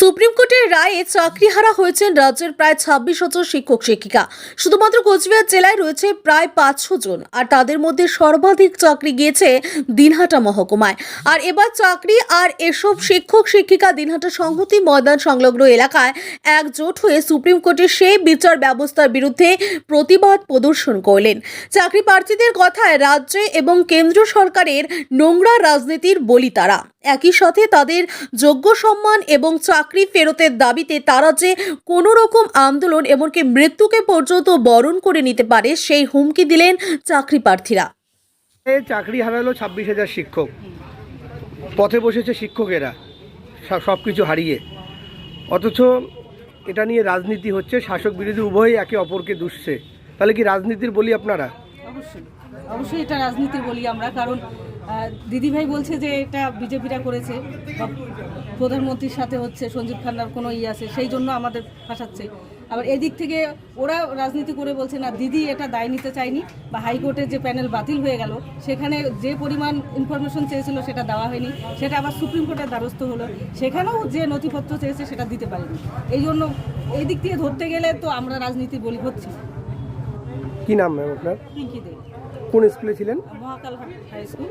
Supreme কোর্টের রায়ে চাকরিহারা হয়েছেন রাজ্যের প্রায় ছাব্বিশ হাজার শিক্ষক, শিক্ষিকা। শুধুমাত্র কোচবিহার জেলায় রয়েছে প্রায় পাঁচশো জন, আর তাদের মধ্যে সর্বাধিক চাকরি গিয়েছে দিনহাটা মহকুমায়। আর এবার চাকরি আর এসব শিক্ষক, শিক্ষিকা দিনহাটা সংহতি ময়দান সংলগ্ন এলাকায় একজোট হয়ে সুপ্রিম কোর্টের সেই বিচার ব্যবস্থার বিরুদ্ধে প্রতিবাদ প্রদর্শন করলেন। চাকরি প্রার্থীদের কথায় রাজ্যে এবং কেন্দ্র সরকারের নোংরা রাজনীতির বলি তারা। একই সাথে তাদের যোগ্য সম্মান এবং চাকরি ফেরতের দাবিতে তারা যে কোনো রকম আন্দোলন এমনকি মৃত্যুকে পর্যন্ত বরণ করে নিতে পারে সেই হুমকি দিলেন চাকরি প্রার্থীরা। চাকরি হারালো ছাব্বিশ হাজার শিক্ষক। পথে বসেছে শিক্ষকেরা সব কিছু হারিয়ে। অথচ এটা নিয়ে রাজনীতি হচ্ছে শাসক বিরোধী উভয়ই একে অপরকে দুষছে। তাহলে কি রাজনীতির বলি আপনারা? অবশ্যই। অবশ্যই এটা রাজনীতি বলি আমরা কারণ দিদিভাই বলছে যে এটা বিজেপিরা করেছে। বা প্রধানমন্ত্রীর সাথে হচ্ছে সঞ্জীব খান্নার কোনো ইয়ে আছে সেই জন্য আমাদের ফাঁসাচ্ছে। আবার এদিক থেকে ওরা রাজনীতি করে বলছে না দিদি এটা দায় নিতে চায়নি বা হাইকোর্টের যে প্যানেল বাতিল হয়ে গেল সেখানে যে পরিমাণ ইনফরমেশন চেয়েছিল সেটা দেওয়া হয়নি সেটা আবার সুপ্রিম কোর্টের দ্বারস্থ হলো সেখানেও যে নথিপত্র চেয়েছে সেটা দিতে পারেনি। এই জন্য এই দিক থেকে ধরতে গেলে তো আমরা রাজনীতি বলি হচ্ছি কি নাম ম্যাম আপনার? পিঙ্কি কোন স্কুলে ছিলেন? Mahakal high school.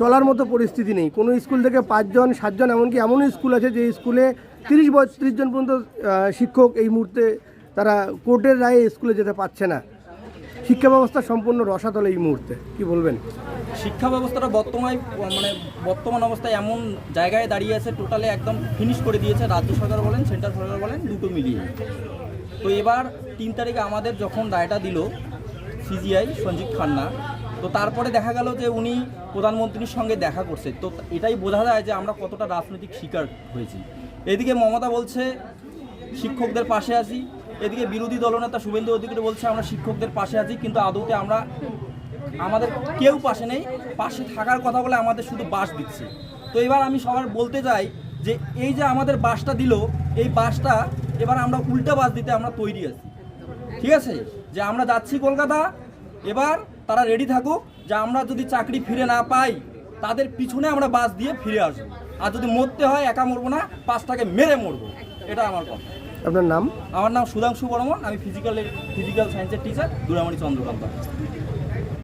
চলার মতো পরিস্থিতি নেই। কোনো স্কুল থেকে পাঁচজন, সাতজন, এমনকি এমনও স্কুল আছে যে স্কুলে তিরিশ বত্রিশ জন পর্যন্ত শিক্ষক এই মুহূর্তে তারা কোর্টের রায়ে স্কুলে যেতে পারছে না। শিক্ষা ব্যবস্থা সম্পূর্ণ রসাতলে এই মুহূর্তে। কি বলবেন? শিক্ষা ব্যবস্থাটা বর্তমানে মানে বর্তমান অবস্থায় এমন জায়গায় দাঁড়িয়ে আছে, টোটালে একদম ফিনিশ করে দিয়েছে রাজ্য সরকার বলেন সেন্ট্রাল সরকার বলেন, দুটো মিলিয়ে। তো এবার তিন তারিখে আমাদের যখন রায়টা দিল সিজিআই সঞ্জীব খান্না তো তারপরে দেখা গেল যে উনি প্রধানমন্ত্রীর সঙ্গে দেখা করছে। তো এটাই বোঝা যায় যে আমরা কতটা রাজনৈতিক শিকার হয়েছি। এদিকে মমতা বলছে, শিক্ষকদের পাশে আছি। এদিকে বিরোধী দলনেতা শুভেন্দু অধিকারী বলছে, আমরা শিক্ষকদের পাশে আছি, কিন্তু আদৌতে আমরা আমাদের কেউ পাশে নেই। পাশে থাকার কথা বলে আমাদের শুধু বাস দিচ্ছে। তো এবার আমি সবার বলতে চাই যে এই যে আমাদের বাসটা দিল, এই বাসটা এবার আমরা উল্টা বাস দিতে আমরা তৈরি আছি। ঠিক আছে? যে আমরা যাচ্ছি কলকাতা, এবার তারা রেডি থাকুক যে আমরা যদি চাকরি ফিরে না পাই তাদের পিছনে আমরা বাস দিয়ে ফিরে আসব। আর যদি মরতে হয় একা মরবো না পাঁচটাকে মেরে মরবো। এটা আমার কথা। আপনার নাম? আমার নাম সুধাংশু বর্মন আমি ফিজিক্যাল ফিজিক্যাল সায়েন্সের টিচার দুরামণি চন্দ্রকান্ত।